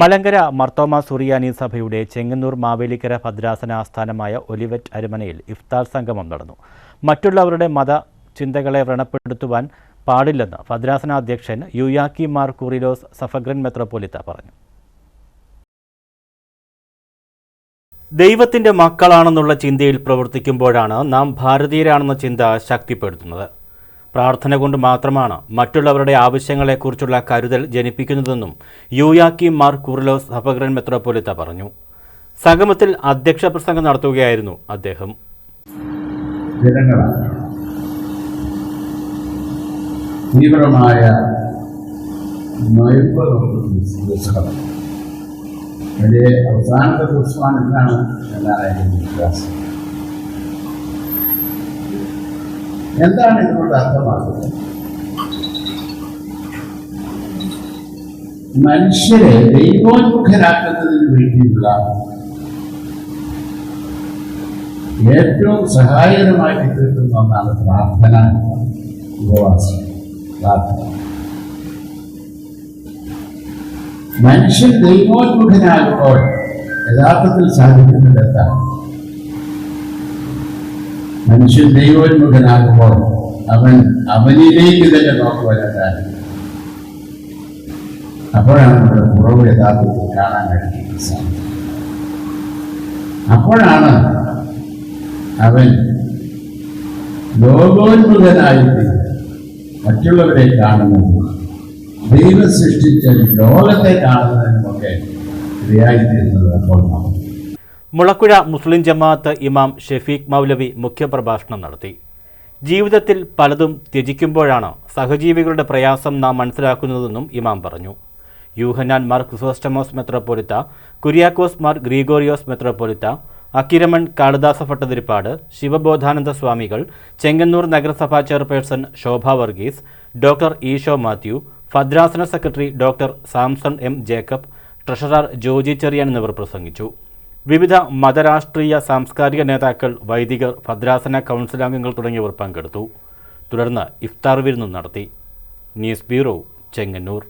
മലങ്കര മർത്തോമ സുറിയാനി സഭയുടെ ചെങ്ങന്നൂർ മാവേലിക്കര ഭദ്രാസന ആസ്ഥാനമായ ഒലിവറ്റ് അരമനയിൽ ഇഫ്താർ സംഗമം നടന്നു. മറ്റുള്ളവരുടെ മത ചിന്തകളെ വ്രണപ്പെടുത്തുവാൻ പാടില്ലെന്ന് ഭദ്രാസന അധ്യക്ഷൻ യുയാക്കി മാർ കുറിലോസ് സഫഗ്രൻ മെത്രോപൊലിത്ത പറഞ്ഞു. ദൈവത്തിന്റെ മക്കളാണെന്നുള്ള ചിന്തയിൽ പ്രവർത്തിക്കുമ്പോഴാണ് നാം ഭാരതീയരാണെന്ന ചിന്ത ശക്തിപ്പെടുത്തുന്നത്. പ്രാർത്ഥന കൊണ്ട് മാത്രമാണ് മറ്റുള്ളവരുടെ ആവശ്യങ്ങളെക്കുറിച്ചുള്ള കരുതൽ ജനിപ്പിക്കുന്നതെന്നും യൂയാക്കി മാർ കുർലോസ് സഭഗ്രൻ മെത്രോപൊലിത്ത പറഞ്ഞു. സംഗമത്തിൽ അധ്യക്ഷ പ്രസംഗം നടത്തുകയായിരുന്നു അദ്ദേഹം. തീവ്രമായ അവസാനത്തെ ദിവസമാണ് എന്നാണ് എന്താണ് ഇതുകൊണ്ട് അർത്ഥമാക്കുന്നത്? മനുഷ്യരെ ദൈവോന്മുഖരാക്കുന്നതിന് വേണ്ടിയുള്ള ഏറ്റവും സഹായകരമായി തീർക്കുന്ന ഒന്നാണ് പ്രാർത്ഥന ഉപവാസം. പ്രാർത്ഥന. മനുഷ്യൻ ദൈവോന്മുഖനാകുമ്പോൾ യഥാർത്ഥത്തിൽ സാധിക്കുന്നത് എന്താണ്? മനുഷ്യൻ ദൈവോന്മുഖനാകുമ്പോൾ അവൻ അവനിലേക്ക് തന്നെ നോക്കുവാനാണ് അപ്പോഴാണ് നമ്മുടെ കുറവ് യഥാർത്ഥത്തിൽ കാണാൻ കഴിയുന്നത് അപ്പോഴാണ് അവൻ ലോകോന്മുഖനായിട്ട് മറ്റുള്ളവരെ കാണുന്നത് ദൈവം സൃഷ്ടിച്ച ലോകത്തെ കാണുന്നതിനുമൊക്കെ ഇടയായിത്തീരുന്നത് അപ്പോൾ മാത്രം മുളക്കുഴ മുസ്ലിം ജമാഅത്ത് ഇമാം ഷെഫീഖ് മൗലവി മുഖ്യപ്രഭാഷണം നടത്തി. ജീവിതത്തിൽ പലതും ത്യജിക്കുമ്പോഴാണ് സഹജീവികളുടെ പ്രയാസം നാം മനസ്സിലാക്കുന്നതെന്നും ഇമാം പറഞ്ഞു. യൂഹനാൻ മാർ ക്രിസോസ്റ്റമോസ് മെത്രോപൊലിത്ത കുര്യാക്കോസ് മാർ ഗ്രീഗോറിയോസ് മെത്രോപൊലിത്ത അക്കിരമൺ കാളിദാസ ഭട്ടതിരിപ്പാട് ശിവബോധാനന്ദ സ്വാമികൾ ചെങ്ങന്നൂർ നഗരസഭാ ചെയർപേഴ്സൺ ശോഭ വർഗീസ് ഡോക്ടർ ഈശോ മാത്യു ഭദ്രാസന secretary doctor Samson M Jacob treasurer Joji Cherian എന്നിവർ പ്രസംഗിച്ചു. വിവിധ മതരാഷ്ട്രീയ സാംസ്കാരിക നേതാക്കൾ വൈദികർ ഭദ്രാസന കൗൺസിൽ അംഗങ്ങൾ തുടങ്ങിയവർ പങ്കെടുത്തു. തുടർന്ന് ഇഫ്താർ വിരുന്നും നടത്തി. News bureau Chengannur.